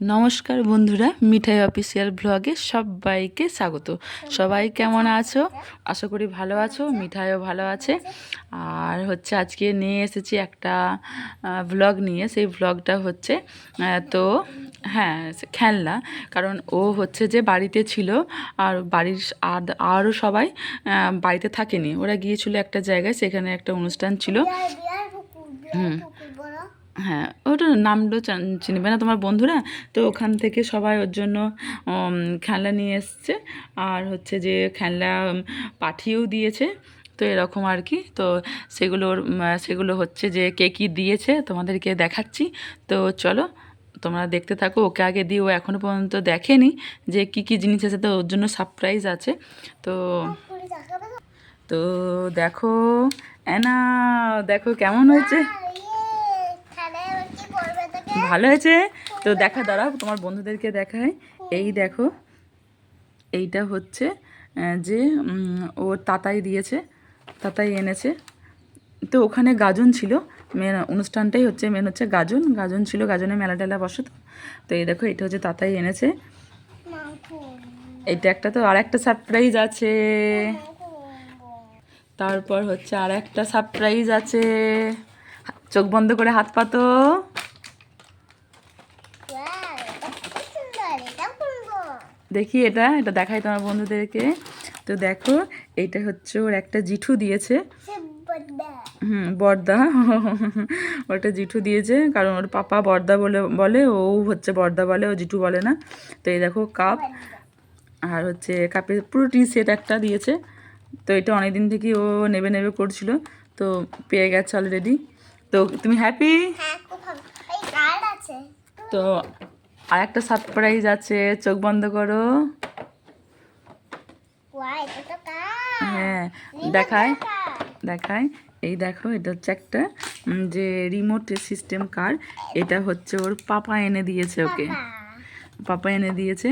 নমস্কার বন্ধুরা মিঠাই অফিসিয়াল ব্লগে সবাইকে স্বাগত। সবাই কেমন আছো? আশা করি ভালো আছো মিঠাইও ভালো আছে। আর হচ্ছে আজকে নিয়ে এসেছি একটা ব্লগ নিয়ে। সেই ব্লগটা হচ্ছে তো হ্যাঁ খেলনা। কারণ ও হচ্ছে যে বাড়িতে ছিল আর বাড়ির আর আরও সবাই বাড়িতে থাকেনি। ওরা গিয়েছিল একটা জায়গায় সেখানে একটা অনুষ্ঠান ছিল। বিয়ার হ্যাঁ ওটা নামলো চান- চিনবে না তোমার বন্ধুরা, তো ওখান থেকে সবাই ওর জন্য খেলনা নিয়ে এসছে। আর হচ্ছে যে খেলনা পাঠিয়েও দিয়েছে। তো এরকম আর কি। তো সেগুলোর সেগুলো হচ্ছে যে কে কী দিয়েছে তোমাদেরকে দেখাচ্ছি। তো চলো, তোমরা দেখতে থাকো। ওকে আগে দিয়ে ও এখনও পর্যন্ত দেখেনি যে কি কি জিনিস আছে। তো ওর জন্য সারপ্রাইজ আছে। তো তো তো দেখো, অ্যানা, দেখো কেমন হয়েছে আর ইয়ে খেলায় আবার কি করবে তোকে ভালো হয়েছে। তো দেখা, দাঁড়াও, তোমার বন্ধুদেরকে দেখায় এই দেখো, এইটা হচ্ছে যে ওর তাতাই দিয়েছে, তাতাই এনেছে। তো ওখানে গাজন ছিল, মেন অনুষ্ঠানটাই হচ্ছে, মেন হচ্ছে গাজন গাজন ছিল, গাজনে মেলা টেলা বসে তো তো এই দেখো, এটা হচ্ছে তাতাই এনেছে। এইটা একটা তো আর একটা সারপ্রাইজ আছে। তারপর হচ্ছে আর একটা সারপ্রাইজ আছে। চোখ বন্ধ করে হাত পাতো ওয়াও এটা খুব সুন্দর এটা খুলবো দেখি এটা এটা দেখাই তোমার বন্ধুদেরকে। তো দেখো এটা হচ্ছে ওর একটা জিঠু দিয়েছে। হুম বর্দা। ওটা জিঠু দিয়েছে কারণ ওর পাপা বর্দা বলে বলে ও হচ্ছে বর্দা বলে ও জিঠু বলে না। তো এই দেখো কাপ। আর হচ্ছে কাপের পুরো টি সেট একটা দিয়েছে। তো এটা অনেক দিন থেকে ও নেবে নেবে করছিল। তো পেয়ে গেছে অলরেডি তো তুমি হ্যাপি হ্যাঁ তো আর একটা সারপ্রাইজ আছে চোখ বন্ধ করো। হ্যাঁ দেখায় দেখায় এই দেখো এটা হচ্ছে একটা যে রিমোট সিস্টেম কার এটা হচ্ছে ওর পাপা এনে দিয়েছে ওকে। পাপা। এনে দিয়েছে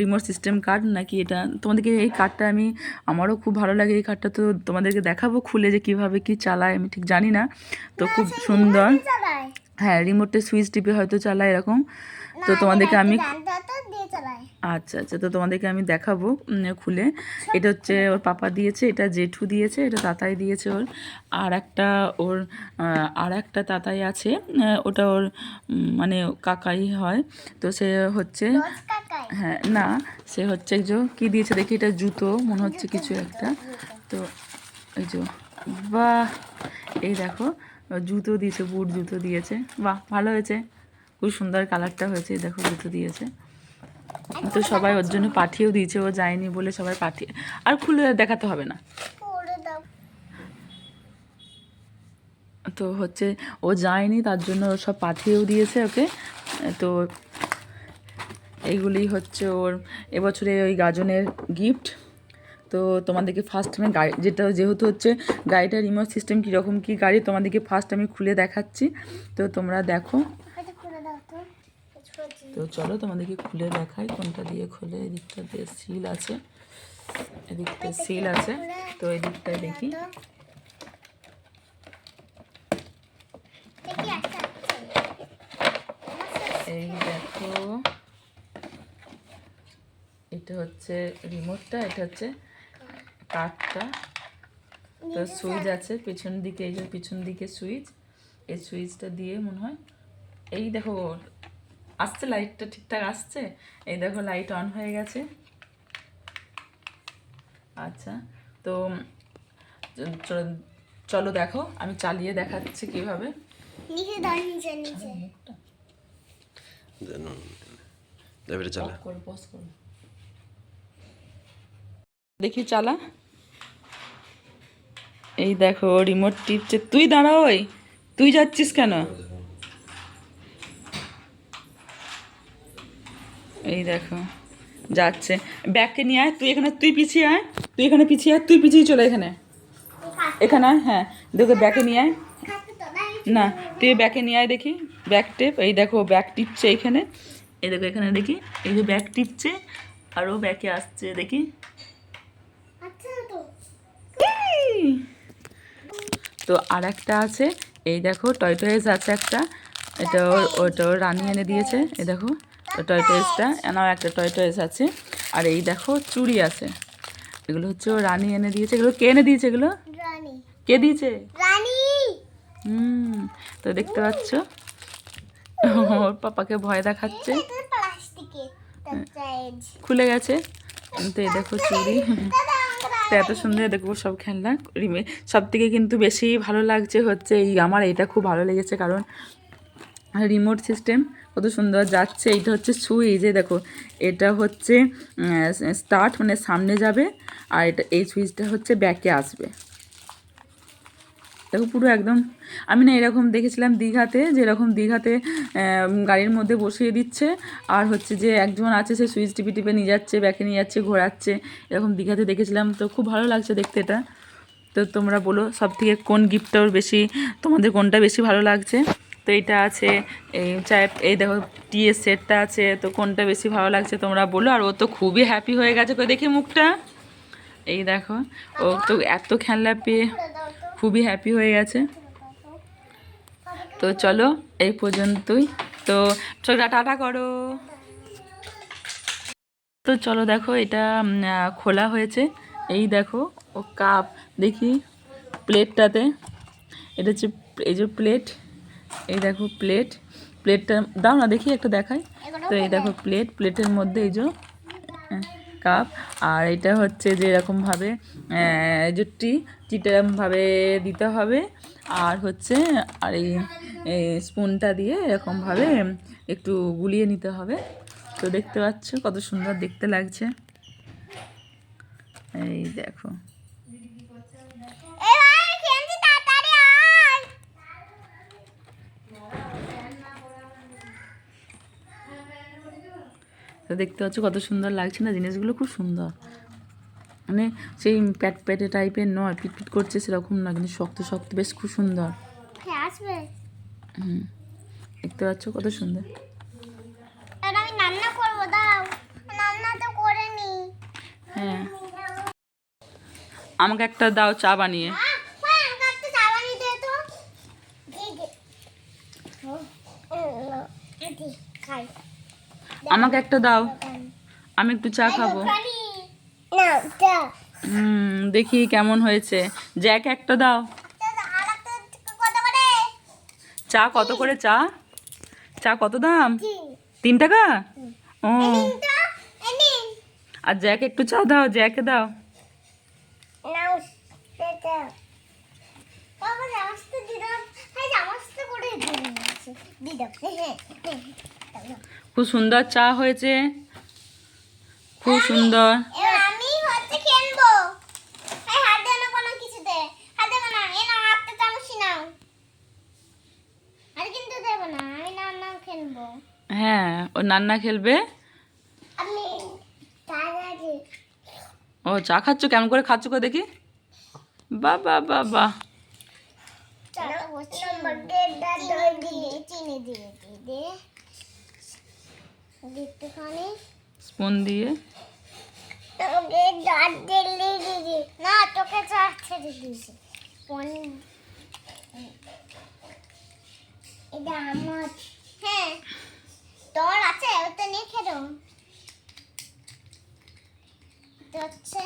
রিমোট সিস্টেম কার্ড নাকি এটা তোমাদেরকে এই কার্ডটা আমি আমারও খুব ভালো লাগে এই কার্ডটা তো তোমাদেরকে দেখাবো খুলে যে কীভাবে কি চালায় আমি ঠিক জানি না। তো খুব সুন্দর। হ্যাঁ রিমোটে সুইচ টিপে হয়তো চালায় এরকম। তো তোমাদেরকে আমি আচ্ছা আচ্ছা তো তোমাদেরকে আমি দেখাবো খুলে। এটা হচ্ছে ওর পাপা দিয়েছে এটা জেঠু দিয়েছে এটা তাতাই দিয়েছে ওর। আর একটা ওর আর একটা তাতাই আছে ওটা ওর মানে কাকাই হয়। তো সে হচ্ছে হ্যাঁ না সে হচ্ছে যে কি দিয়েছে দেখি এটা জুতো মনে হচ্ছে কিছু একটা। তো এই যে বাহ এই দেখো জুতো দিয়েছে বুট জুতো দিয়েছে বাহ ভালো হয়েছে। খুব সুন্দর কালারটা হয়েছে দেখো জুতো দিয়েছে। তো সবাই ওর জন্য পাঠিয়েও দিয়েছে ও যায়নি বলে সবাই পাঠিয়ে আর খুলে দেখাতে হবে না। তো হচ্ছে ও যায়নি তার জন্য ও সব পাঠিয়েও দিয়েছে ওকে। তো এইগুলি হচ্ছে ওর এবছরে ওই গাজনের গিফট তো তোমাদেরকে ফার্স্ট আমি গাড়ি যেটা যেহেতু হচ্ছে গাড়িটার রিমোট সিস্টেম কীরকম কী গাড়ি তোমাদেরকে ফার্স্ট আমি খুলে দেখাচ্ছি। তো তোমরা দেখো এটা খুলে দাও তো ছোট তো চলো তোমাদেরকে খুলে দেখাই, কোনটা দিয়ে খুলে, এদিকটা দিয়ে সিল আছে, এদিকটা সিল আছে, তো এদিকটায় দেখি। এই দেখো, এটা হচ্ছে রিমোটটা এটা হচ্ছে কাঠটা। তো সুইচ আছে, পেছন দিকে, এই যে পিছন দিকে সুইচ, এই সুইচটা দিয়ে মনে হয়, এই দেখো আসছে লাইটটা ঠিকঠাক আসছে? এই দেখো লাইট অন হয়ে গেছে। আচ্ছা তো চলো দেখো আমি চালিয়ে দেখাচ্ছি কীভাবে। দেখি চালা। এই দেখো রিমোট টিপছে। তুই দাঁড়া ওই তুই যাচ্ছিস কেন? এই দেখো, যাচ্ছে। ব্যাগকে নিয়ে আয়, তুই এখানে, তুই পিছিয়ে আয়, তুই এখানে পিছিয়ে আয়, তুই পিছিয়ে চলে এখানে। এখানে হ্যাঁ দেখো ব্যাগে নিয়ে আয়। না, তুই ব্যাকে নিয়ে আয় দেখি, ব্যাগ টেপ, এই দেখো, ব্যাগ টিপছে এখানে। এই দেখো, এখানে দেখি, এই যে ব্যাগ টিপছে আরও ও ব্যাকে আসছে, দেখি। তো আর একটা আছে, এই দেখো, টয় টয়েস আছে একটা, এটা ওর, ওটা রানী এনে দিয়েছে, এই দেখো। টয় টয়েসটা এনাও একটা টয় টয়েস আছে। আর এই দেখো চুড়ি আছে। এগুলো হচ্ছে ও রানী এনে দিয়েছে। এগুলো কে এনে দিয়েছে এগুলো? কে দিয়েছে? হুম তো দেখতে পাচ্ছ? ওর পাপাকে ভয় দেখাচ্ছে। খুলে গেছে। তো এই দেখো চুড়ি। তো এত সুন্দর দেখব সব খেলনা। রিমে সব থেকে কিন্তু বেশি ভালো লাগছে হচ্ছে এই আমার এটা খুব ভালো লেগেছে কারণ রিমোট সিস্টেম কত সুন্দর যাচ্ছে। এইটা হচ্ছে সুইচ এই দেখো, এটা হচ্ছে স্টার্ট মানে সামনে যাবে আর এটা, এই সুইচটা হচ্ছে ব্যাকে আসবে। দেখো পুরো একদম, আমি না এরকম দেখেছিলাম দীঘাতে, যেরকম দীঘাতে গাড়ির মধ্যে বসিয়ে দিচ্ছে আর হচ্ছে যে একজন আছে সে সুইচ টিপি টিপে নিয়ে যাচ্ছে ব্যাকে নিয়ে যাচ্ছে, ঘোরাচ্ছে। এরকম দীঘাতে দেখেছিলাম তো খুব ভালো লাগছে দেখতে এটা। তো তোমরা বলো সব থেকে কোন গিফটটা ওর বেশি, তোমাদের কোনটা বেশি ভালো লাগছে? তো এইটা আছে এই চায়, এই দেখো টিয়ের সেটটা আছে, তো কোনটা বেশি ভালো লাগছে তোমরা বলো। আর ও তো খুবই হ্যাপি হয়ে গেছে দেখি মুখটা। এই দেখো, ও তো এত খেলনা পেয়ে খুবই হ্যাপি হয়ে গেছে। তো চলো, এই পর্যন্তই। তো চলো টাটা করো। তো চলো দেখো, এটা খোলা হয়েছে। এই দেখো, ও কাপ দেখি প্লেটটাতে এটা হচ্ছে, এই যে প্লেট এই দেখো প্লেট প্লেটটা দাও না, দেখি একটা দেখাই। তো এই দেখো প্লেট প্লেটের মধ্যে এই যে কাপ আর এটা হচ্ছে যে এরকমভাবে যে টি টিটা দিতে হবে। আর হচ্ছে, আর এই স্পুনটা দিয়ে এরকমভাবে একটু গুলিয়ে নিতে হবে। তো দেখতে পাচ্ছ কত সুন্দর দেখতে লাগছে। এই দেখো। তো দেখতে পাচ্ছ কত সুন্দর লাগছে না জিনিসগুলো খুব সুন্দর। মানে সেই প্যাট প্যাটে টাইপের নয় পিট পিট করছে সেরকম না কিন্তু শক্ত শক্ত বেশ খুব সুন্দর। হ্যাঁ আসবে। হুম দেখতে পাচ্ছ কত সুন্দর। আমি রান্না করব দাও রান্না তো করে নি। হ্যাঁ। আমাকে একটা দাও চা বানিয়ে। খাই। আমাকে একটা দাও আমি একটু চা খাব হুম দেখি কেমন হয়েছে জ্যাক একটা দাও চা কত করে চা চা কত দাম তিন টাকা ও আর জ্যাক একটু চা দাও জ্যাকে দাও খুব সুন্দর চা হয়েছে। খুব সুন্দর। হ্যাঁ ও নান্না খেলবে। ও চা খাচ্ছ? কেমন করে খাচ্ছ করে দেখি। বা বা বা বা চিনি দিয়ে একটুখানি। স্পুন দিয়ে। তোকে দাঁত দিদি। না তোকে চা ছেড়ে দিয়েছি। কোন এটা আমার। হ্যাঁ তোর আছে? ওটা নিয়ে খেলো। হচ্ছে